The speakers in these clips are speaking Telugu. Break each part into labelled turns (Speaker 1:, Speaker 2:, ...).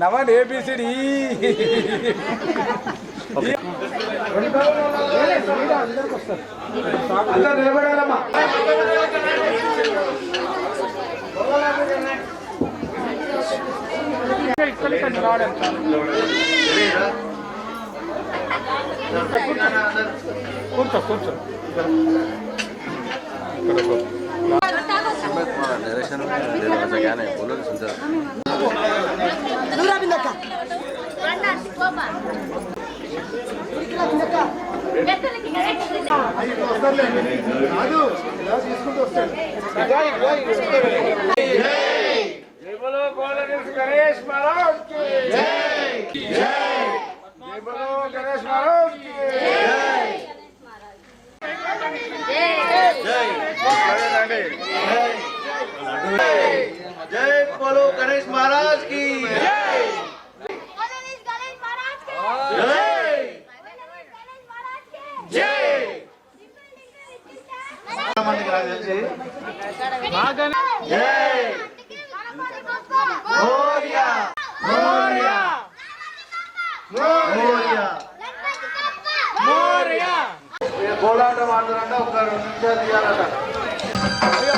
Speaker 1: నవన్ ఏబిసిడి అందరికి కూర్చో కూర్చో.
Speaker 2: ఇక్కడ నిరసన నిరసగానే పోలీసు
Speaker 1: ఉంటారు దూరా బిందక్క గణేష్ మహారాజ్
Speaker 2: కోలాటం ఆడుతారంట ఒక రెండు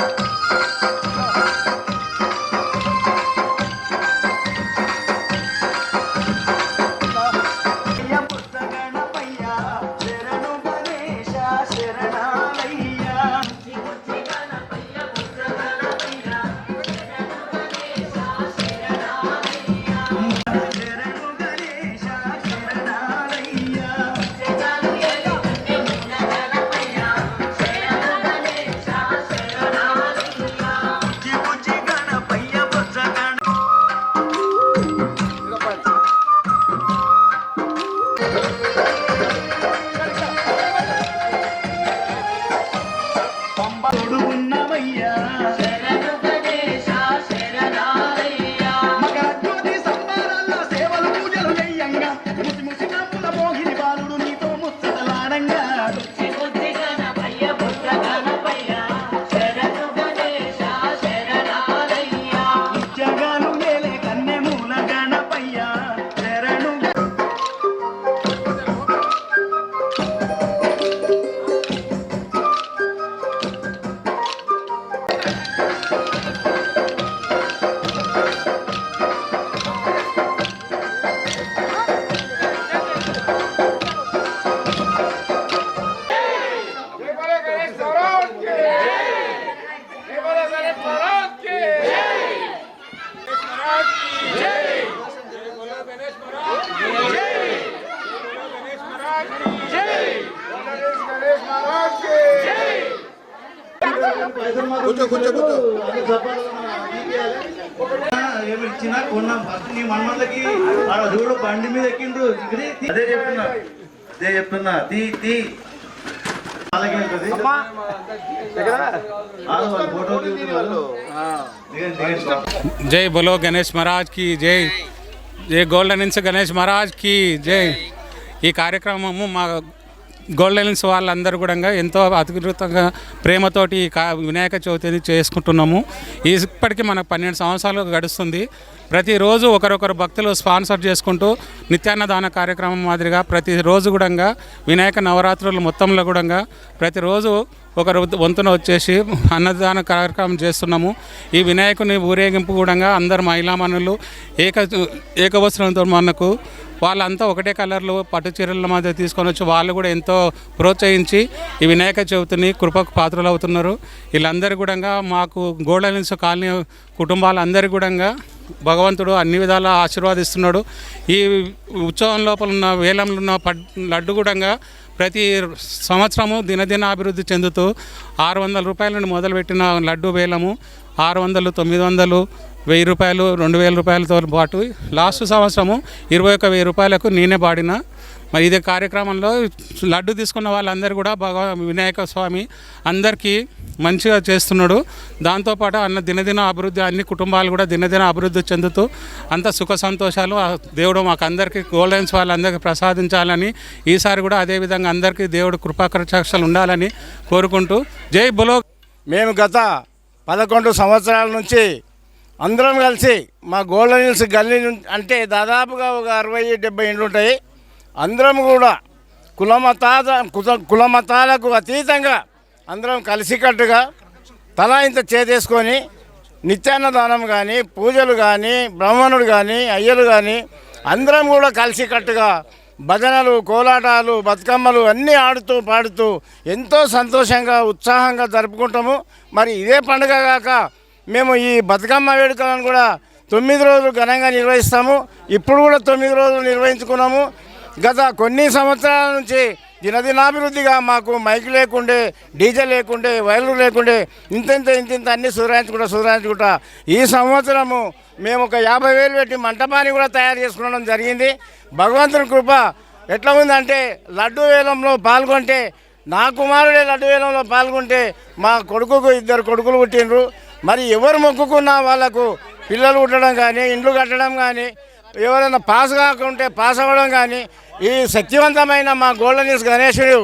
Speaker 2: కూర్చో కూర్చో కూర్చో.
Speaker 3: ఏమి ఇచ్చినా కొన్నాం. ఫస్ట్ నీ మన్మలకి ఆడ చూడు బండి మీద ఎక్కిండ్రు.
Speaker 2: అదే చెప్తున్నా. అదే చెప్తున్నా. తీ తీ. అలాగే ఉంటుంది
Speaker 4: జై బోలో గణేష్ మహారాజ్కి జై. జై గోల్డెన్ ఇన్స్ గణేష్ మహారాజ్కి జై. ఈ కార్యక్రమము మా గోల్డెన్స్ వాళ్ళందరూ కూడా ఎంతో అధికృతంగా ప్రేమతోటి ఈ కా వినాయక చవితిని చేసుకుంటున్నాము. ఈ ఇప్పటికీ మనకు పన్నెండు సంవత్సరాలు గడుస్తుంది. ప్రతిరోజు ఒకరొకరు భక్తులు స్పాన్సర్ చేసుకుంటూ నిత్యాన్నదాన కార్యక్రమం మాదిరిగా ప్రతిరోజు కూడా వినాయక నవరాత్రులు మొత్తంలో కూడా ప్రతిరోజు ఒకరు వంతున వచ్చేసి అన్నదాన కార్యక్రమం చేస్తున్నాము. ఈ వినాయకుని ఊరేగింపు కూడా అందరు మహిళామణులు ఏక ఏకవసరంతో మనకు వాళ్ళంతా ఒకటే కలర్లు పట్టు చీరల మధ్య తీసుకొని వచ్చి వాళ్ళు కూడా ఎంతో ప్రోత్సహించి ఈ వినాయక చవితిని కృపకు పాత్రలు అవుతున్నారు వీళ్ళందరూ కూడా మాకు గోల్డెన్స్ కాలనీ కుటుంబాలందరి కూడా భగవంతుడు అన్ని విధాల ఆశీర్వాదిస్తున్నాడు. ఈ ఉత్సవం లోపల ఉన్న వేలంలో ఉన్న పడ్ లడ్డు కూడా ప్రతి సంవత్సరము దినదిన అభివృద్ధి చెందుతూ ఆరు వందల రూపాయల నుండి మొదలుపెట్టిన లడ్డు వేలము ఆరు వందలు తొమ్మిది వందలు వెయ్యి రూపాయలు రెండు వేల రూపాయలతో పాటు లాస్ట్ సంవత్సరము ఇరవై ఒక్క వెయ్యి రూపాయలకు నేనే పాడిన. మరి ఇదే కార్యక్రమంలో లడ్డు తీసుకున్న వాళ్ళందరూ కూడా భగవ వినాయక స్వామి అందరికీ మంచిగా చేస్తున్నాడు. దాంతోపాటు అన్న దినదిన అభివృద్ధి అన్ని కుటుంబాలు కూడా దినదిన అభివృద్ధి చెందుతూ అంత సుఖ సంతోషాలు ఆ దేవుడు మాకు అందరికీ గోల్డెన్స్ వాళ్ళందరికీ ప్రసాదించాలని ఈసారి కూడా అదేవిధంగా అందరికీ దేవుడు కృపాకరక్షలు ఉండాలని కోరుకుంటూ జై బులో
Speaker 1: మేము గత
Speaker 5: పదకొండు సంవత్సరాల నుంచి అందరం కలిసి మా గోల్డెన్ హిల్స్ గల్లీ అంటే దాదాపుగా ఒక అరవై డెబ్బై ఇండ్లు ఉంటాయి. అందరం కూడా కులమతాద కులమతాలకు అతీతంగా అందరం కలిసికట్టుగా తలా ఇంత చేదేసుకొని నిత్యాన్నదానం కానీ పూజలు కానీ బ్రాహ్మణుడు కానీ అయ్యలు కానీ అందరం కూడా కలిసికట్టుగా భజనలు కోలాటాలు బతుకమ్మలు అన్నీ ఆడుతూ పాడుతూ ఎంతో సంతోషంగా ఉత్సాహంగా జరుపుకుంటాము. మరి ఇదే పండుగ కాక మేము ఈ బతుకమ్మ వేడుకలను కూడా తొమ్మిది రోజులు ఘనంగా నిర్వహిస్తాము. ఇప్పుడు కూడా తొమ్మిది రోజులు నిర్వహించుకున్నాము. గత కొన్ని సంవత్సరాల నుంచి దినదినాభివృద్ధిగా మాకు మైక్ లేకుండే డీజే లేకుండే వైర్లు లేకుండే ఇంతింత ఇంతింత అన్ని సురాయించుకుంటా సురాయించుకుంటా ఈ సంవత్సరము మేము ఒక యాభై వేలు పెట్టి మంటపాన్ని కూడా తయారు చేసుకోవడం జరిగింది. భగవంతుని కృప ఎట్లా ఉందంటే లడ్డు వేలంలో పాల్గొంటే నా కుమారుడే లడ్డు వేలంలో పాల్గొంటే మా కొడుకుకు ఇద్దరు కొడుకులు పుట్టినరు మరి ఎవరు మొక్కుకున్నా వాళ్ళకు పిల్లలు ఉండడం కానీ ఇండ్లు కట్టడం కానీ ఎవరైనా పాస్ కాకుంటే పాస్ అవ్వడం కానీ ఈ శక్తివంతమైన మా గోల్డనీస్ గణేశుడు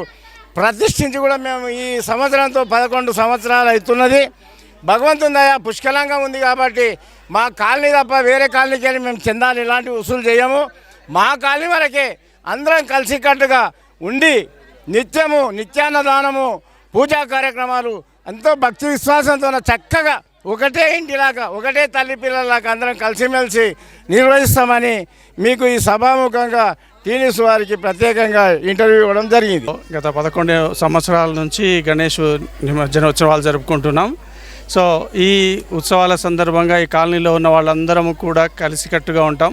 Speaker 5: ప్రతిష్ఠించి కూడా మేము ఈ సంవత్సరంతో పదకొండు సంవత్సరాలు అవుతున్నది. భగవంతుని దయ పుష్కలంగా ఉంది కాబట్టి మా కాలనీ తప్ప వేరే కాలనీకి వెళ్ళి మేము చెందాలి ఇలాంటివి వసూలు చేయము. మా కాలనీ వరకే అందరం కలిసికట్టుగా ఉండి నిత్యము నిత్యాన్నదానము పూజా కార్యక్రమాలు ఎంతో భక్తి విశ్వాసంతో చక్కగా ఒకటే ఇంటిలాగా ఒకటే తల్లి పిల్లలాగా అందరం కలిసిమెలిసి నిర్వహిస్తామని మీకు ఈ సభాముఖంగా టీనిస్ వారికి ప్రత్యేకంగా ఇంటర్వ్యూ ఇవ్వడం జరిగింది.
Speaker 6: గత పదకొండు సంవత్సరాల నుంచి గణేష్ నిమజ్జన ఉత్సవాలు జరుపుకుంటున్నాం. సో ఈ ఉత్సవాల సందర్భంగా ఈ కాలనీలో ఉన్న వాళ్ళందరం కూడా కలిసికట్టుగా ఉంటాం.